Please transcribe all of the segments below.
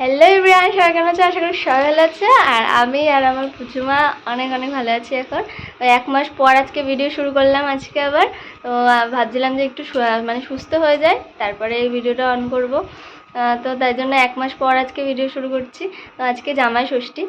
Hello Ibrahim সবাই কেমন আছে আশা করি সবাই ভালো আছে আর আমি আর আমার পুচুমা অনেক অনেক ভালো আছি এখন। ওই এক মাস পর আজকে ভিডিও শুরু করলাম আজকে আবার। তো ভাবছিলাম যে একটু মানে সুস্থ হয়ে যায় তারপরে এই ভিডিওটা অন করব। তো তাই জন্য এক মাস পর আজকে ভিডিও শুরু করছি। তো আজকে জামাই ষষ্ঠী।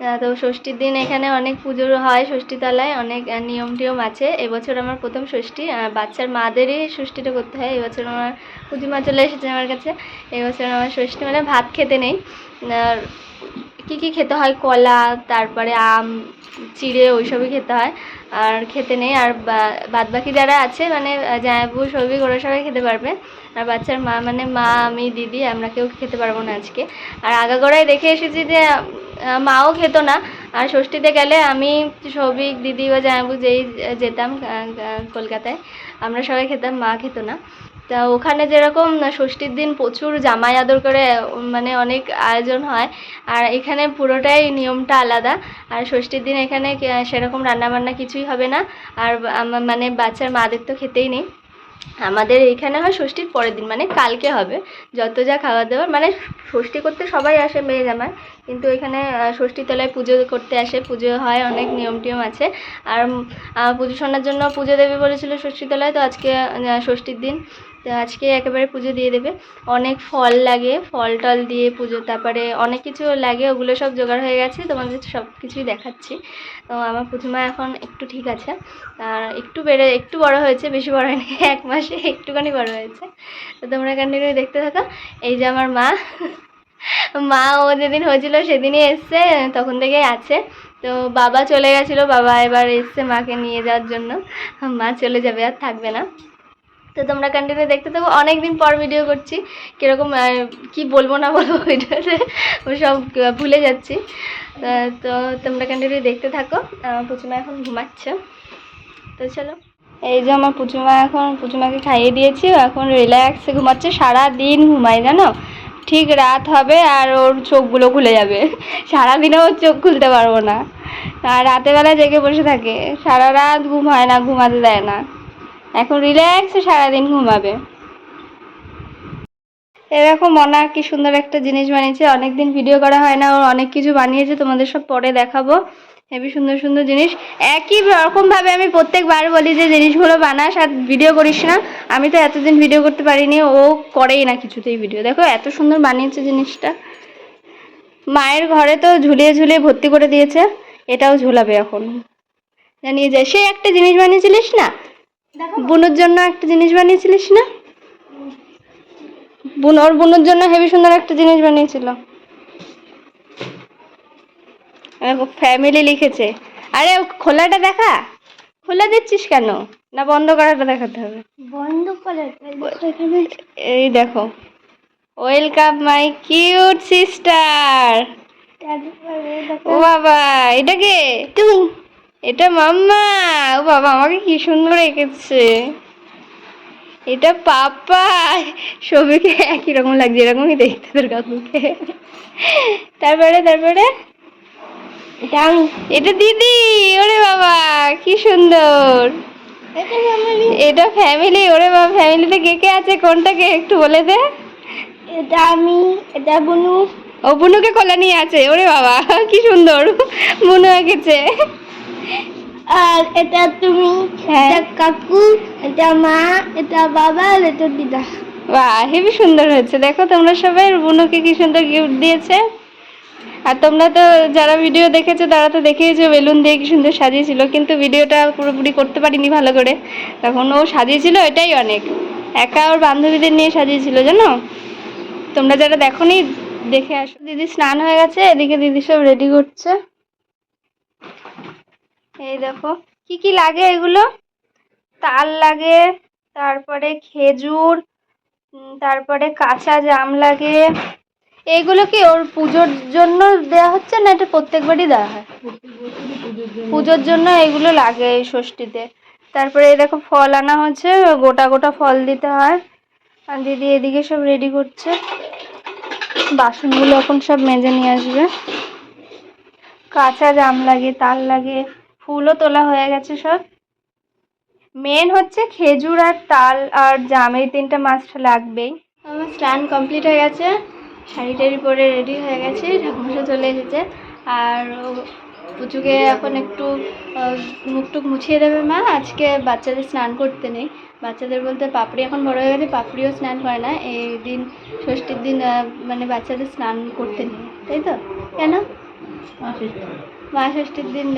তো ষষ্ঠীর দিন এখানে অনেক পুজো হয়, ষষ্ঠীতলায় অনেক নিয়ম টিয়ম আছে। এবছর আমার প্রথম ষষ্ঠী বাচ্চার মাদেরই ষষ্ঠীটা করতে হয়। এবছর আমার পুজিমা চলে এসেছে আমার কাছে। এবছর আমার ষষ্ঠী মানে ভাত খেতে নেই। আর কী কী খেতে হয়? কলা, তারপরে আম, চিড়ে ওইসবই খেতে হয়। আর খেতে নেই। আর বাদ বাকি যারা আছে মানে জায়াবু সৌভিক, ওরা সবাই খেতে পারবে। আর বাচ্চার মা মানে মা, আমি, দিদি, আমরা কেউ খেতে পারব না আজকে। আর আগাগোড়ায় দেখে এসেছি যে মাও খেত না। আর ষষ্ঠীতে গেলে আমি, সৌভিক, দিদি বা জায়াবু যেই যেতাম কলকাতায়, আমরা সবাই খেতাম, মা খেত না। তা ওখানে যেরকম ষষ্ঠীর দিন প্রচুর জামাই আদর করে মানে অনেক আয়োজন হয়। আর এখানে পুরোটাই নিয়মটা আলাদা। আর ষষ্ঠীর দিন এখানে সেরকম রান্নাবান্না কিছুই হবে না। আর মানে বাচ্চার মাদের তো খেতেই নেই। আমাদের এইখানে হয় ষষ্ঠীর পরের দিন মানে কালকে হবে। যত যা খাওয়া দাওয়া মানে ষষ্ঠী করতে সবাই আসে মেয়ে জামাই। কিন্তু এখানে আহ, ষষ্ঠী তলায় পুজো করতে আসে। পুজো হয় অনেক নিয়ম টিয়ম আছে। আর পুজো শোনার জন্য পুজো দেবে বলেছিল ষষ্ঠী তলায় তো আজকে ষষ্ঠীর দিন। তো আজকে একেবারে পুজো দিয়ে দেবে। অনেক ফল লাগে ফল টল দিয়ে পুজো তারপরে অনেক কিছু লাগে ওগুলো সব জোগাড় হয়ে গেছে। তোমাদের সব কিছুই দেখাচ্ছি। তো আমার প্রতিমা এখন একটু ঠিক আছে। আর একটু বেড়ে একটু বড় হয়েছে বেশি বড় হয়নি এক মাসে একটুখানি বড় হয়েছে। তো তোমরা কন্টিনিউ দেখতে থাকো। এই যে আমার মা। মা ও যেদিন হয়েছিল সেদিনই এসছে, তখন থেকেই আছে। তো বাবা চলে গেছিল, বাবা এবার এসছে মাকে নিয়ে যাওয়ার জন্য। মা চলে যাবে, আর থাকবে না। তো তোমরা কন্টিনিউ দেখতে থাকো। অনেক দিন পর ভিডিও করছি। কীরকম কি বলব না বলব ভিডিওতে সব ভুলে যাচ্ছি। তো তোমরা কন্টিনিউ দেখতে থাকো। পুচুমা এখন ঘুমাচ্ছে। তো চলো। এই যে আমার পুচুমা এখন, পুচুমাকে খাইয়ে দিয়েছি। এখন রিল্যাক্সে ঘুমাচ্ছে। সারা দিন ঘুমায়, জানো? ঠিক রাত হবে আর ওর চোখগুলো খুলে যাবে। সারাদিনে ওর চোখ খুলতে পারব না। আর রাতের বেলা জেগে বসে থাকে। সারা রাত ঘুম হয় না, ঘুমাতে দেয় না। এখন রিল্যাক্সে সারাদিন ঘুমাবে। এরকম মনা কি সুন্দর একটা জিনিস বানিয়েছে। অনেকদিন ভিডিও করা হয় না ওর অনেক কিছু বানিয়েছে। তোমাদের সব পরে দেখাবো। হেবি সুন্দর সুন্দর জিনিস। একই রকম ভাবে আমি প্রত্যেকবার বলি যে জিনিসগুলো বানাস আর ভিডিও করিস না। আমি তো এতদিন ভিডিও করতে পারিনি ও করেই না কিছুতেই ভিডিও দেখো এত সুন্দর বানিয়েছে জিনিসটা। মায়ের ঘরে তো ঝুলিয়ে ঝুলিয়ে ভর্তি করে দিয়েছে এটাও ঝুলাবে এখন। জানিয়ে যায় সে একটা জিনিস বানিয়েছিলিস না? বুনুর জন্য একটা জিনিস বানিয়েছিলিস না? বুন ওর বুনুর জন্য হেবি সুন্দর একটা জিনিস বানিয়েছিল। ফ্যামিলি লিখেছে। আরে খোলাটা দেখা? খোলা দিচ্ছিস কেন? না বন্ধ করাটা দেখাতে হবে। বন্ধ করে এই দেখো। ওয়েলকাম মাই কিউট সিস্টার ও বাবা এটা কে? তুমি। এটা মাম্মা। ও বাবা আমাকে কি সুন্দর এঁকেছে। এটা পাপা। সবিকে একই রকম লাগছে এরকমই দেখতে তোর কাকুকে। তারপরে তারপরে? এটা আমি এটা দিদি ওরে বাবা কি সুন্দর। এটা ফ্যামিলি ওরে বাবা ফ্যামিলিতে কে কে আছে? কোনটা কে একটু বলে দে। এটা আমি এটা বুনু। ও বুনুকে কোলে নিয়ে আছে ওরে বাবা কি সুন্দর। বুনু এঁকেছে আর এটা তুমি হ্যাঁ। এটা কাকু এটা মা এটা বাবা আর এটা দিদা। বাহ হেবি সুন্দর হয়েছে। দেখো তোমরা সবাই বুনুকে কি সুন্দর গিফট দিয়েছে। আর তোমরা তো যারা ভিডিও দেখেছ, তারা তো দেখেইছো, বেলুন দিয়ে কি সুন্দর সাজিয়েছিল। কিন্তু ভিডিওটা পুরোপুরি করতে পারিনি ভালো করে। তখন ও সাজিয়েছিল, এটাই অনেক। একা ওর বান্ধবীদের নিয়ে সাজিয়েছিল, জানো? তোমরা যারা দেখো নি দেখে আসো। দিদি স্নান হয়ে গেছে, এদিকে দিদি সব রেডি করছে। এই দেখো, কি কি লাগে এগুলো? তাল লাগে, তারপরে খেজুর তারপরে কাঁচা জাম লাগে। এইগুলো কি ওর পুজোর জন্য দেওয়া হচ্ছে না এটা প্রত্যেকবারই দেওয়া হয়? পুজোর জন্য এগুলো লাগে এই ষষ্ঠীতে। তারপরে দেখো ফল আনা হচ্ছে, গোটা গোটা ফল দিতে হয়। আর দিদি এদিকে সব রেডি করছে। বাসনগুলো এখন সব মেজে নিয়ে আসবে। কাঁচা জাম লাগে, তাল লাগে, ফুলও তোলা হয়ে গেছে সব। মেন হচ্ছে খেজুর আর তাল আর জাম, এই তিনটা মাছটা লাগবেই। আমার স্নান কমপ্লিট হয়ে গেছে। শাড়ি টাড়ি পরে রেডি হয়ে গেছে ঠাকুমশা চলে এসেছে। আর পুচুকে এখন একটু আহ, মুখ টুক মুছিয়ে দেবে মা আজকে বাচ্চাদের স্নান করতে নেই। বাচ্চাদের বলতে পাপড়ি এখন বড় হয়ে গেছে পাপড়িও স্নান করে না এই দিন ষষ্ঠীর দিন মানে বাচ্চাদের স্নান করতে নেই তাই তো? কেন? মা ষষ্ঠীর দিন।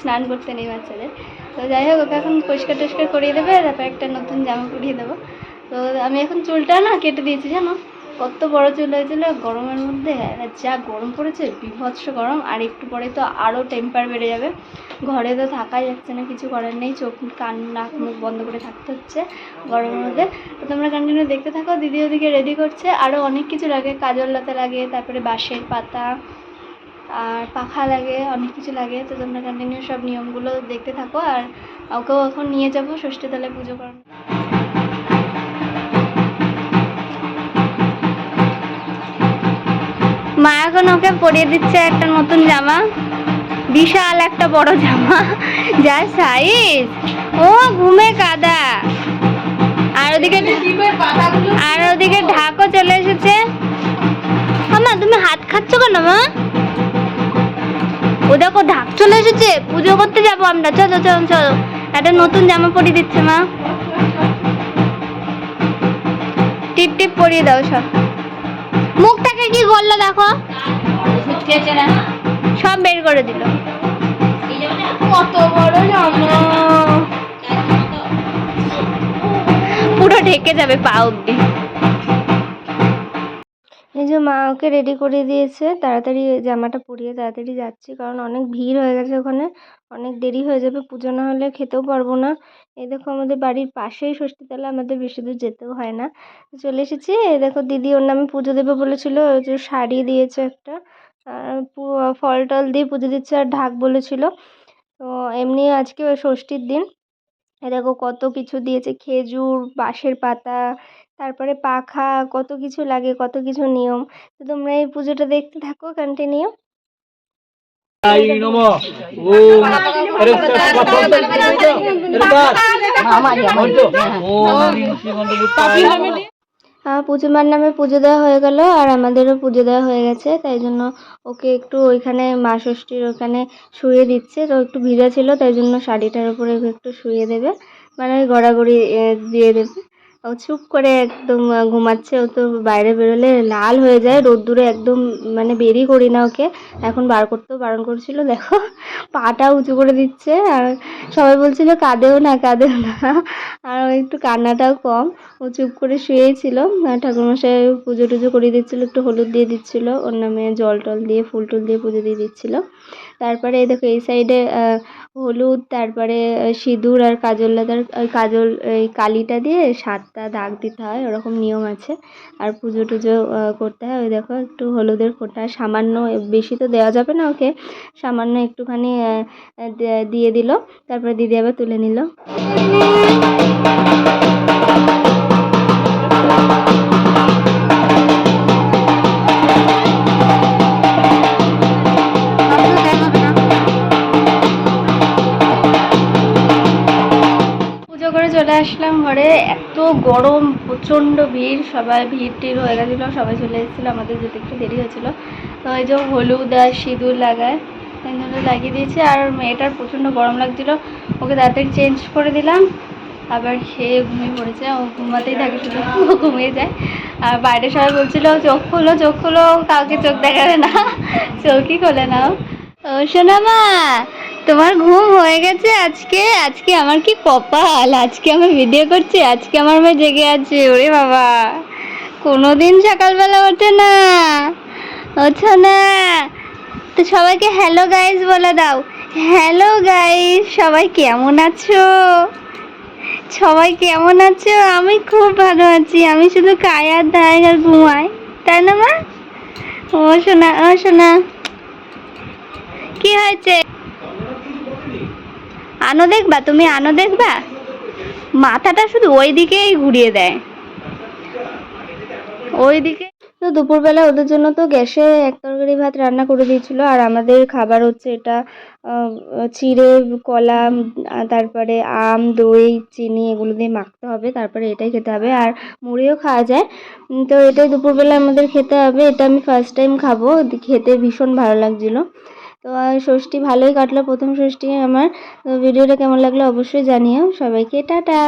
স্নান করতে নেই বাচ্চাদের। তো যাই হোক ওকে এখন পরিষ্কার টরিষ্কার করিয়ে দেবে তারপর একটা নতুন জামা পরিয়ে দেবো। তো আমি এখন চুলটা না কেটে দিয়েছি জানো? কত বড় চলে হয়েছিল, গরমের মধ্যে আর যা গরম পড়েছে, বিভৎস গরম, আর একটু পরে তো আরও টেম্পার বেড়ে যাবে। ঘরে তো থাকাই যাচ্ছে না, কিছু করার নেই, চোখ, কান, নাক, মুখ বন্ধ করে থাকতে হচ্ছে গরমের মধ্যে। তো তোমরা কন্টিনিউ দেখতে থাকো, দিদি ওদিকে রেডি করছে আরও অনেক কিছু লাগে, কাজল লতা লাগে, তারপরে বাঁশের পাতা, আর পাখা লাগে, অনেক কিছু লাগে, তো তোমরা কন্টিনিউ সব নিয়মগুলো দেখতে থাকো, আর ওকেও এখন নিয়ে যাব, ষষ্ঠী তলায় পুজো করানো মা এখন ওকে পরিয়ে দিচ্ছে একটা নতুন জামা। বিশাল একটা বড় জামা যা সাইজ ও ঘুমে কাদা। আর ওদিকে আর ওদিকে ঢাকও চলে এসেছে। মা, তুমি হাত খাচ্ছ কেন মা? ও দেখো, ঢাক চলে এসেছে। পুজো করতে যাব আমরা। চলো চলো চলো। একটা নতুন জামা পরিয়ে দিচ্ছে মা। টিপ টিপ পরিয়ে দাও সব। মুখটাকে কি করল দেখো? সব বের করে দিল। কত বড় জামা। পুরো ঢেকে যাবে পা অব্দি। এই যে মা ওকে রেডি করে দিয়েছে। তাড়াতাড়ি জামাটা পরিয়ে তাড়াতাড়ি যাচ্ছি কারণ অনেক ভিড় হয়ে গেছে ওখানে। অনেক দেরি হয়ে যাবে পুজো না হলে খেতেও পারব না। এই দেখো আমাদের বাড়ির পাশেই ষষ্ঠী ষষ্ঠীতলা, আমাদের বেশি দূর যেতেও হয় না। চলে এসেছি। এই দেখো দিদি ওর নামে পুজো দেবে বলেছিল যে শাড়ি দিয়েছে একটা ফল টল দিয়ে পুজো দিচ্ছে আর ঢাক বলেছিল। তো এমনি আজকে ওই ষষ্ঠীর দিন এ দেখো কত কিছু দিয়েছে, খেজুর, বাঁশের পাতা, তারপরে পাখা, কত কিছু লাগে, কত কিছু নিয়ম। তো তোমরা এই পুজোটা দেখতে থাকো কন্টিনিউ আই নম ওম আরে আহ, পুজো মার নামে পুজো দেওয়া হয়ে গেল আর আমাদেরও পুজো দেওয়া হয়ে গেছে তাই জন্য ওকে একটু ওইখানে মা ষষ্ঠীর ওখানে শুয়ে দিচ্ছে তো একটু ভিজা ছিল তাই জন্য শাড়িটার উপরে ওকে একটু শুয়ে দেবে মানে ওই গড়াগড়ি দিয়ে দেবে ও চুপ করে একদম ঘুমাচ্ছে। ও তো বাইরে বেরোলে লাল হয়ে যায়, রোদ্দুরে একদম মানে বেরই করি না ওকে। এখন বার করতেও বারণ করছিল, দেখো, পাটা উঁচু করে দিচ্ছে। আর সবাই বলছিল, কাঁদেও না কাঁদেও না। আর একটু কান্নাটাও কম। ও চুপ করে শুয়েই ছিল। আর ঠাকুরমশাই পুজো টুজো করিয়ে দিচ্ছিল, একটু হলুদ দিয়ে দিচ্ছিল। ওর নামে জল টল দিয়ে, ফুল টুল দিয়ে পুজো দিয়ে দিচ্ছিল। তারপরে দেখো, এই সাইডে হলুদ, তারপরে সিঁদুর আর কাজল কাজল, এই কালিটা দিয়ে সাতটা দাগ দিতে হয়, ওরকম নিয়ম আছে। আর পুজো টুজো করতে হয়। ওই দেখো, একটু হলুদের ফোঁটা, সামান্য, বেশি তো দেওয়া যাবে না ওকে, সামান্য একটুখানি দিয়ে দিল, তারপরে দিদি আবার তুলে নিল। চলে আসলাম ঘরে। এত গরম, প্রচণ্ড ভিড়, সবাই ভিড় টিড় হয়ে গেছিল, সবাই চলে এসেছিল, আমাদের যেতে একটু দেরি হয়েছিল। তো এই যে হলুদ আর সিঁদুর লাগায় এই জন্য লাগিয়ে দিয়েছি। আর মেয়েটার প্রচণ্ড গরম লাগছিল, ওকে তাড়াতাড়ি চেঞ্জ করে দিলাম। আবার খেয়ে ঘুমিয়ে পড়েছে, ও ঘুমাতেই থাকে, শুধু ঘুমিয়ে যায়। আর বাইরে সবাই বলছিল, চোখ খোলো চোখ খোলো, কাউকে চোখ দেখাবে না। চোখই খোলে না। ও। ও, শোনা মা তোমার ঘুম হয়ে গেছে আজকে? আজকে আমার কি কপাল? আজকে আমি ভিডিও করছি, আজকে আমার মেয়ে জেগে আছে, ওরে বাবা। কোনোদিন সকালবেলা ওঠে না। ওঠো না। তো সবাইকে হ্যালো গাইস বলে দাও। হ্যালো গাইস সবাই কেমন আছো? সবাই কেমন আছো? আমি খুব ভালো আছি। আমি শুধু কায়ার দায় আর ঘুমাই। তাই না মা? ও শোনা ও শোনা কি হয়েছে? আনো দেখবা? তুমি আনো দেখবা? মাথাটা শুধু ওই দিকেই ঘুরিয়ে দেয়। ওই দিকে তো দুপুরবেলা ওদের জন্য তো গ্যাসে এক তরকারি ভাত রান্না করে দিয়েছিল, আর আমাদের খাবার হচ্ছে এটা চিড়ে, কলা তারপরে আম, দই, চিনি এগুলো দিয়ে মাখতে হবে, তারপরে এটাই খেতে হবে, আর মুড়িও খাওয়া যায়। তো এটাই দুপুরবেলা আমাদের খেতে হবে, এটা আমি ফার্স্ট টাইম খাব, খেতে ভীষণ ভালো লাগছিল। তো ষষ্ঠী ভালোই কাটলো। প্রথম ষষ্ঠী আমার। ভিডিওটা কেমন লাগল অবশ্যই জানিও। সবাইকে টাটা।